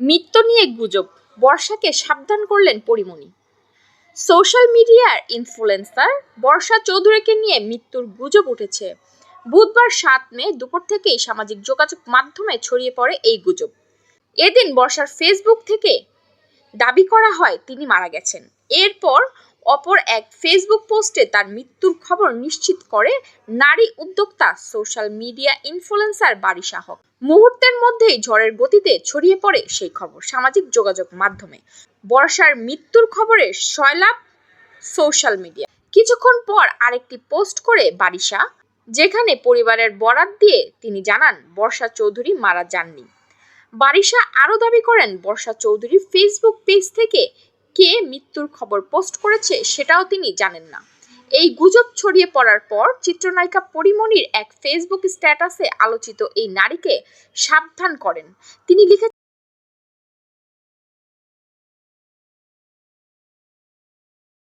মৃত্যু নিয়ে গুজব, বর্ষাকে সাবধান করলেন পরিমণি। সোশ্যাল মিডিয়ার ইনফ্লুয়েন্সার বর্ষা চৌধুরীকে নিয়ে মৃত্যুর গুজব উঠেছে। বুধবার সাত মে দুপুর থেকেই সামাজিক যোগাযোগ মাধ্যমে ছড়িয়ে পড়ে এই গুজব। এদিন বর্ষার ফেসবুক থেকে দাবি করা হয়, তিনি মারা গেছেন। এরপর অপর এক ফেসবুক পোস্টে তার মৃত্যুর খবর নিশ্চিত করে নারী উদ্যোক্তা social media influencer Barisha Haque মুহূর্তের মধ্যেই ঝড়ের গতিতে ছড়িয়ে পড়ে সেই খবর সামাজিক যোগাযোগ মাধ্যমে। বর্ষার মৃত্যুর খবরে সয়লাভ সোশ্যাল মিডিয়া কিছুক্ষণ পর আরেকটি পোস্ট করে বারিশা যেখানে পরিবারের বরাত দিয়ে তিনি জানান, বর্ষা চৌধুরী মারা যাননি। বারিশা আরও দাবি করেন, বর্ষা চৌধুরী ফেসবুক পেজ থেকে কে মৃত্যুর খবর পোস্ট করেছে সেটাও তিনি জানেন না। এই গুজব ছড়িয়ে পড়ার পর চিত্রনায়িকা পরিমণির এক ফেসবুক স্ট্যাটাসে আলোচিত এই নারীকে সাবধান করেন। তিনি লিখে